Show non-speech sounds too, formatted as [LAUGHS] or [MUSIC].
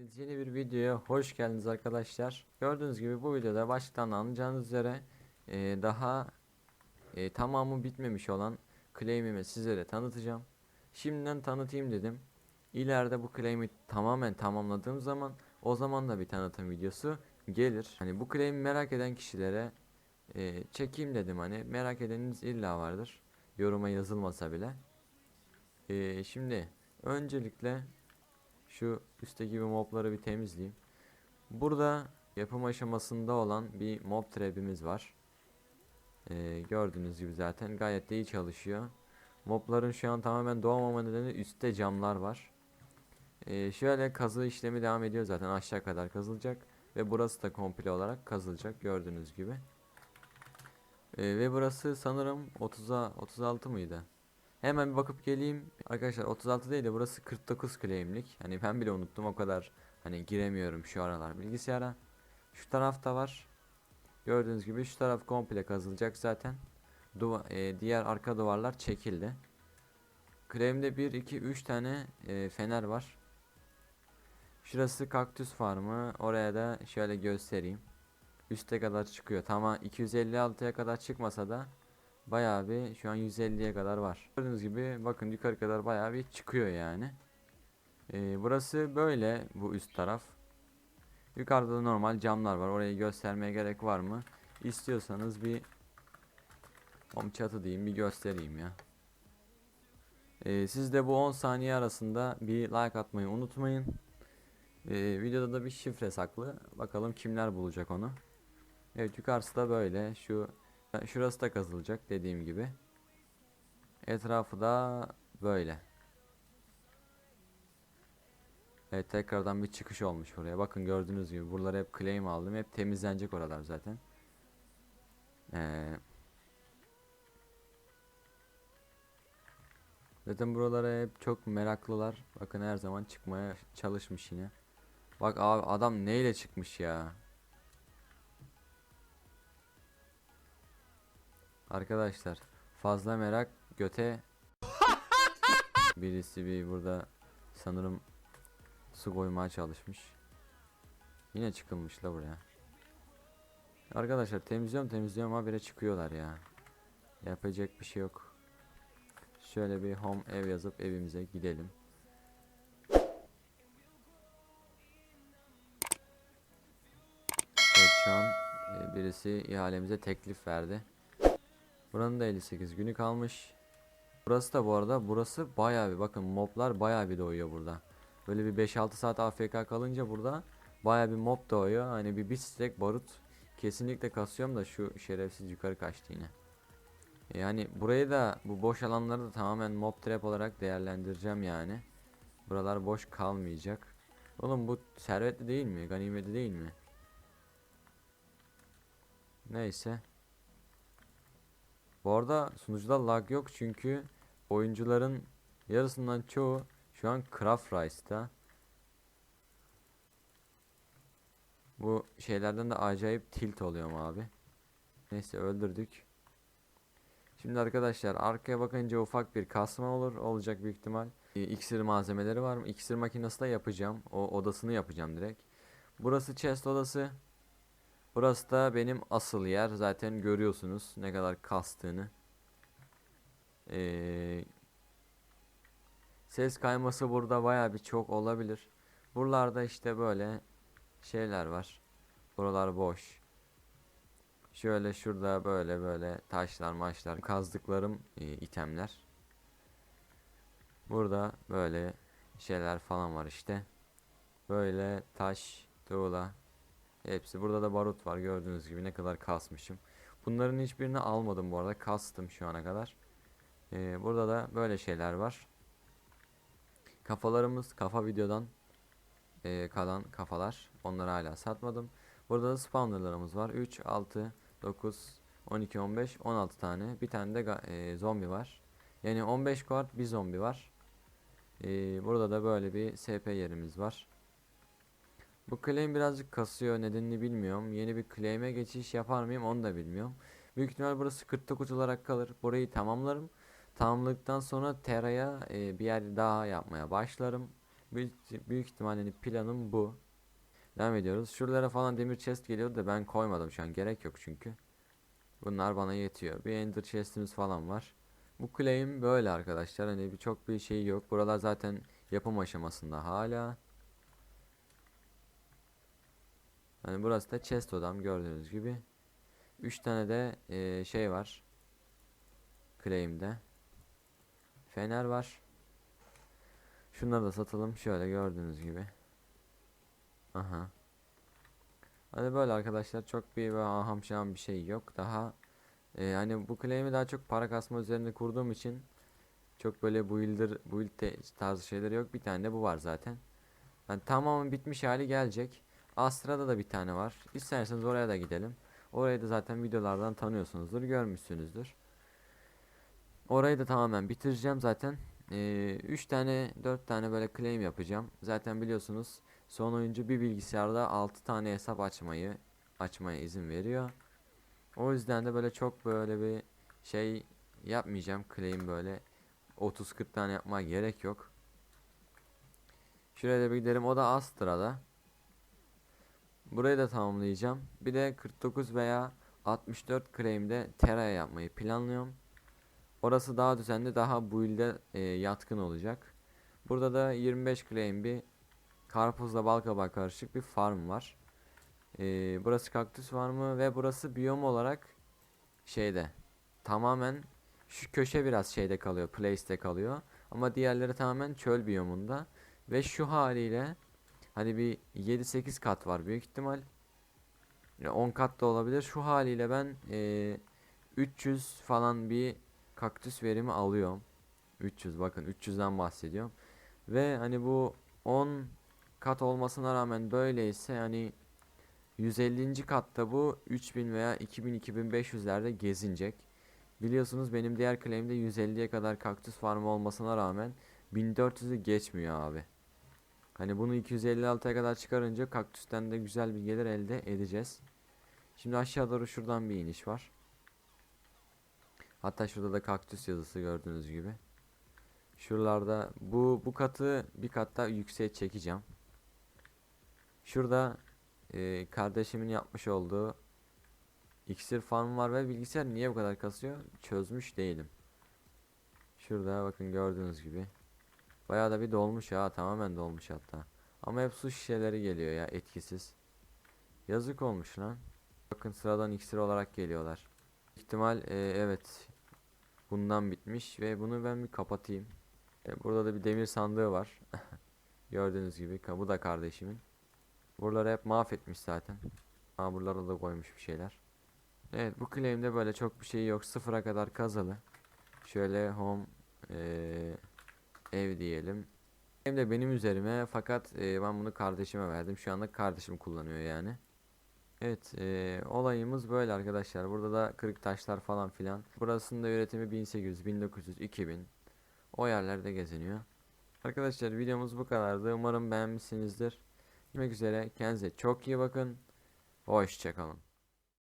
Yeni bir videoya hoş geldiniz arkadaşlar. Gördüğünüz gibi bu videoda başlıktan anlayacağınız üzere e, daha e, tamamı bitmemiş olan claim'imi sizlere tanıtacağım. Şimdiden tanıtayım dedim. İleride bu claim'i tamamen tamamladığım zaman o zaman da bir tanıtım videosu gelir. Hani bu claim'i merak eden kişilere e, çekeyim dedim hani merak edeniniz illa vardır. Yoruma yazılmasa bile. E, şimdi öncelikle şu üstteki bir mobları bir temizleyeyim. Burada yapım aşamasında olan bir mob trap'imiz var. Ee, gördüğünüz gibi zaten gayet de iyi çalışıyor. Mobların şu an tamamen doğmama nedeni üstte camlar var. Ee, şöyle kazı işlemi devam ediyor zaten aşağı kadar kazılacak. Ve burası da komple olarak kazılacak gördüğünüz gibi. Ee, ve burası sanırım 30'a 36 mıydı? Hemen bir bakıp geleyim. Arkadaşlar 36 değil de burası 49 claim'lik. Hani ben bile unuttum o kadar hani giremiyorum şu aralar bilgisayara. Şu tarafta var. Gördüğünüz gibi şu taraf komple kazılacak zaten. Duva e, diğer arka duvarlar çekildi. Claim'de 1 2 3 tane e, fener var. Şurası kaktüs farmı. Oraya da şöyle göstereyim. Üste kadar çıkıyor. Tamam 256'ya kadar çıkmasa da Bayağı bir şu an 150'ye kadar var. Gördüğünüz gibi bakın yukarı kadar bayağı bir çıkıyor yani. Ee, burası böyle bu üst taraf. Yukarıda da normal camlar var. Orayı göstermeye gerek var mı? İstiyorsanız bir om çatı diyeyim bir göstereyim ya. Ee, siz de bu 10 saniye arasında bir like atmayı unutmayın. Ee, videoda da bir şifre saklı. Bakalım kimler bulacak onu. Evet yukarısı da böyle. Şu Şurası da kazılacak dediğim gibi. Etrafı da böyle. Evet tekrardan bir çıkış olmuş buraya. Bakın gördüğünüz gibi buraları hep claim aldım. Hep temizlenecek oralar zaten. Ee, zaten buralara hep çok meraklılar. Bakın her zaman çıkmaya çalışmış yine. Bak abi adam neyle çıkmış ya. Arkadaşlar fazla merak göte birisi bir burada sanırım su koymaya çalışmış. Yine çıkılmış la buraya. Arkadaşlar temizliyorum temizliyorum habire çıkıyorlar ya. Yapacak bir şey yok. Şöyle bir home ev yazıp evimize gidelim. Evet şu an e, birisi ihalemize teklif verdi. Buranın da 58 günü kalmış. Burası da bu arada burası bayağı bir bakın moblar bayağı bir doğuyor burada. Böyle bir 5-6 saat AFK kalınca burada bayağı bir mob doğuyor. Hani bir bir stack barut kesinlikle kasıyorum da şu şerefsiz yukarı kaçtı yine. Yani burayı da bu boş alanları da tamamen mob trap olarak değerlendireceğim yani. Buralar boş kalmayacak. Oğlum bu servetli değil mi? Ganimeti değil mi? Neyse. Bu arada sunucuda lag yok çünkü oyuncuların yarısından çoğu şu an Craft Rice'da. Bu şeylerden de acayip tilt oluyorum abi. Neyse öldürdük. Şimdi arkadaşlar arkaya bakınca ufak bir kasma olur. Olacak büyük ihtimal. Ee, İksir malzemeleri var mı? İksir makinesi de yapacağım. O odasını yapacağım direkt. Burası chest odası. Burası da benim asıl yer. Zaten görüyorsunuz ne kadar kastığını. Ee, ses kayması burada baya bir çok olabilir. Buralarda işte böyle şeyler var. Buralar boş. Şöyle şurada böyle böyle taşlar maçlar kazdıklarım e, itemler. Burada böyle şeyler falan var işte. Böyle taş, tuğla, Hepsi burada da barut var gördüğünüz gibi ne kadar kasmışım. Bunların hiçbirini almadım bu arada kastım şu ana kadar. Ee, burada da böyle şeyler var. Kafalarımız kafa videodan e, kalan kafalar. Onları hala satmadım. Burada da spawnerlarımız var. 3, 6, 9, 12, 15, 16 tane. Bir tane de e, zombi var. Yani 15 guard bir zombi var. Ee, burada da böyle bir SP yerimiz var. Bu claim birazcık kasıyor nedenini bilmiyorum. Yeni bir claim'e geçiş yapar mıyım onu da bilmiyorum. Büyük ihtimal burası 49 olarak kalır. Burayı tamamlarım. Tamamladıktan sonra Terra'ya e, bir yer daha yapmaya başlarım. Büyük, büyük ihtimalle planım bu. Devam ediyoruz. Şuralara falan demir chest geliyordu da ben koymadım şu an. Gerek yok çünkü. Bunlar bana yetiyor. Bir ender chest'imiz falan var. Bu claim böyle arkadaşlar. Hani bir çok bir şey yok. Buralar zaten yapım aşamasında hala. Hani burası da chest odam gördüğünüz gibi. 3 tane de eee, şey var. Claim'de. Fener var. Şunları da satalım. Şöyle gördüğünüz gibi. Aha. Hani böyle arkadaşlar çok bir aham bir şey yok. Daha e, hani bu claim'i daha çok para kasma üzerine kurduğum için çok böyle builder build tarzı şeyler yok. Bir tane de bu var zaten. Yani tamamen bitmiş hali gelecek. Astra'da da bir tane var. İsterseniz oraya da gidelim. Orayı da zaten videolardan tanıyorsunuzdur, görmüşsünüzdür. Orayı da tamamen bitireceğim zaten. 3 tane 4 tane böyle claim yapacağım. Zaten biliyorsunuz son oyuncu bir bilgisayarda 6 tane hesap açmayı açmaya izin veriyor. O yüzden de böyle çok böyle bir şey yapmayacağım claim böyle 30-40 tane yapmaya gerek yok. Şuraya da bir gidelim. O da Astra'da. Burayı da tamamlayacağım. Bir de 49 veya 64 claim'de Terra'ya yapmayı planlıyorum. Orası daha düzenli, daha build'e e, yatkın olacak. Burada da 25 claim bir karpuzla balkabak karışık bir farm var. E, burası kaktüs farmı ve burası biyom olarak şeyde tamamen şu köşe biraz şeyde kalıyor, place'te kalıyor. Ama diğerleri tamamen çöl biyomunda ve şu haliyle hani bir 7-8 kat var büyük ihtimal. Ya 10 kat da olabilir. Şu haliyle ben e, 300 falan bir kaktüs verimi alıyorum. 300 bakın 300'den bahsediyorum. Ve hani bu 10 kat olmasına rağmen böyleyse hani 150. katta bu 3000 veya 2000 2500'lerde gezinecek. Biliyorsunuz benim diğer claim'de 150'ye kadar kaktüs farmı olmasına rağmen 1400'ü geçmiyor abi. Hani bunu 256'ya kadar çıkarınca kaktüsten de güzel bir gelir elde edeceğiz. Şimdi aşağı doğru şuradan bir iniş var. Hatta şurada da kaktüs yazısı gördüğünüz gibi. Şuralarda bu bu katı bir kat daha yükseğe çekeceğim. Şurada e, kardeşimin yapmış olduğu iksir farmı var ve bilgisayar niye bu kadar kasıyor çözmüş değilim. Şurada bakın gördüğünüz gibi. Bayağı da bir dolmuş ya tamamen dolmuş hatta. Ama hep su şişeleri geliyor ya etkisiz. Yazık olmuş lan. Bakın sıradan iksir olarak geliyorlar. İhtimal e, evet bundan bitmiş ve bunu ben bir kapatayım. E, burada da bir demir sandığı var. [LAUGHS] Gördüğünüz gibi bu da kardeşimin. Buraları hep mahvetmiş zaten. Ha buralara da koymuş bir şeyler. Evet bu claim'de böyle çok bir şey yok. Sıfıra kadar kazalı. Şöyle home eee, ev diyelim. Hem de benim üzerime fakat eee, ben bunu kardeşime verdim. Şu anda kardeşim kullanıyor yani. Evet eee, olayımız böyle arkadaşlar. Burada da kırık taşlar falan filan. Burasının da üretimi 1800, 1900, 2000. O yerlerde geziniyor. Arkadaşlar videomuz bu kadardı. Umarım beğenmişsinizdir. Görüşmek üzere. Kendinize çok iyi bakın. Hoşçakalın.